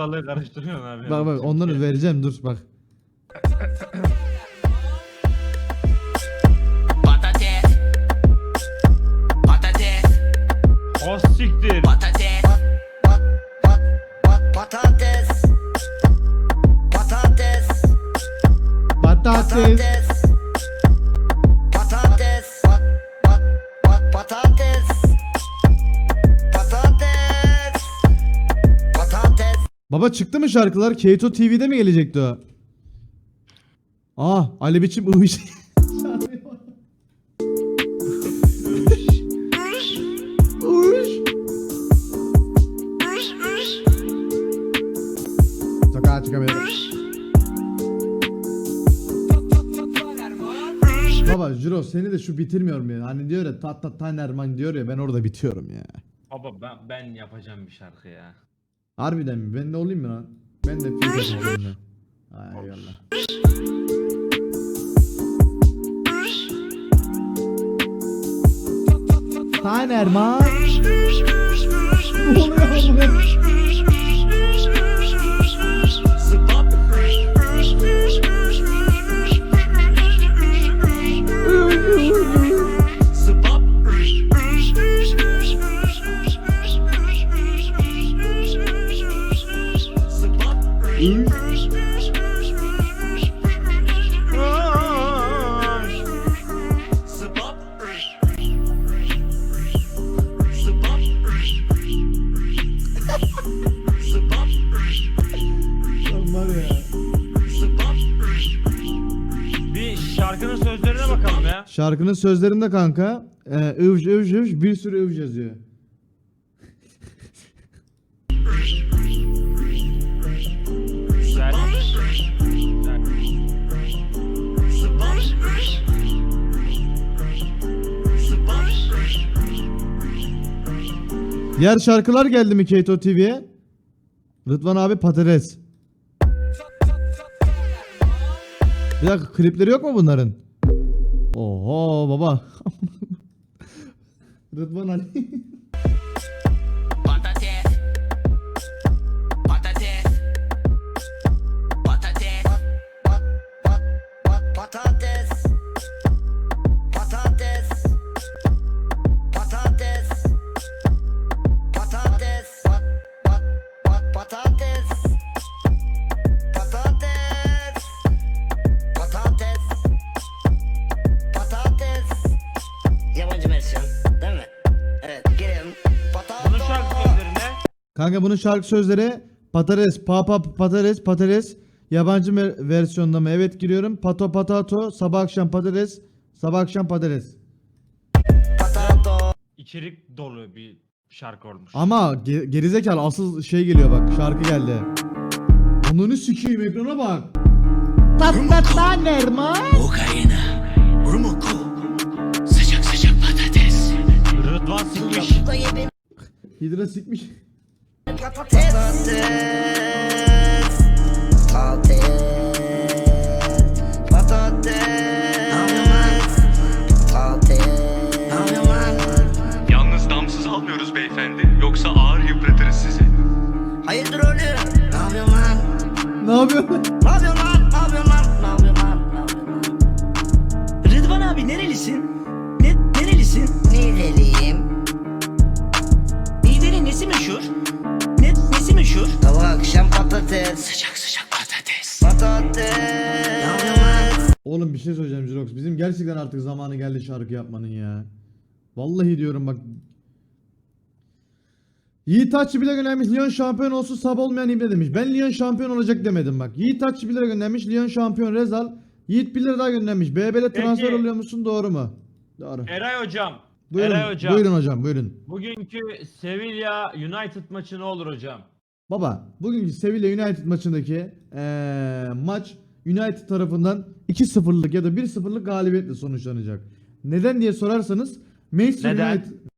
Ortalığı karıştırıyorsun abi. Bak bak onları vereceğim dur bak. Patates Patates O siktir. Patates Patates Patates Patates. Patates Baba çıktı mı şarkılar? Keto TV'de mi gelecekti o? Aa Ali biçim ıvış. Sokağa çıkamıyorum. Baba Jiro seni de şu bitirmiyorum ya. Hani diyor ya tat tat Tanerman diyor ya ben orada bitiyorum ya. Baba ben, ben yapacağım bir şarkı ya. Harbiden mi? Ben de olayım mı lan? Ben de feed yapayım seninle. Ay eyvallah. Tanerman. Ne oluyor Bir şarkının sözlerine bakalım ya. Şarkının sözlerinde kanka e, ıvş ıvş ıvş bir sürü ıvş yazıyor. Diğer şarkılar geldi mi Keto TV'ye? Rıdvan abi patates. Bir dakika klipleri yok mu bunların? Oho baba. Rıdvan Ali. Kanka bunun şarkı sözleri patates, papa patates, patates. Yabancı me- versiyonda mı? Evet giriyorum. Pato patato, sabah akşam patates, sabah akşam patates. Patato içerik dolu bir şarkı olmuş. Ama ge- gerizekalı asıl şey geliyor bak şarkı geldi. Onunu sikeyim ekrana bak. Tatata Nerman. Kokaina Rumuku Sıcak sıcak patates Rıdvan sikmiş. Hidra sikmiş. Patates Patates Patates Patates Yalnız damsız almıyoruz beyefendi. Yoksa ağır yıpratırız sizi. Hayırdır oğlum? Ne yapıyorsun lan? Ne yapıyorsun? Ne yapıyorsun lan? Ne yapıyorsun lan? Ne yapıyorsun lan? Ne yapıyorsun lan? Rıdvan abi nerelisin? Ne, nerelisin? Nereliyim? Niğde'nin nesi meşhur? Akşam patates Sıcak sıcak patates. Patates? Oğlum bir şey söyleyeceğim Jirox. Bizim gerçekten artık zamanı geldi şarkı yapmanın ya. Vallahi diyorum bak. Yiğit Taççı bile göndermiş Lyon şampiyon olsun sab olmayan İbre demiş. Ben Lyon şampiyon olacak demedim bak. Yiğit Taççı bile göndermiş Lyon şampiyon Rezal. Yiğit 1 lira daha göndermiş. BBL transfer oluyor musun doğru mu? Doğru. Eray hocam. Buyurun, Eray hocam. buyurun hocam buyurun. Bugünkü Sevilla United maçı ne olur hocam? Baba bugünkü Sevilla United maçındaki eee, maç United tarafından 2-0'lık ya da 1-0'lık galibiyetle sonuçlanacak. Neden diye sorarsanız Manchester Neden? United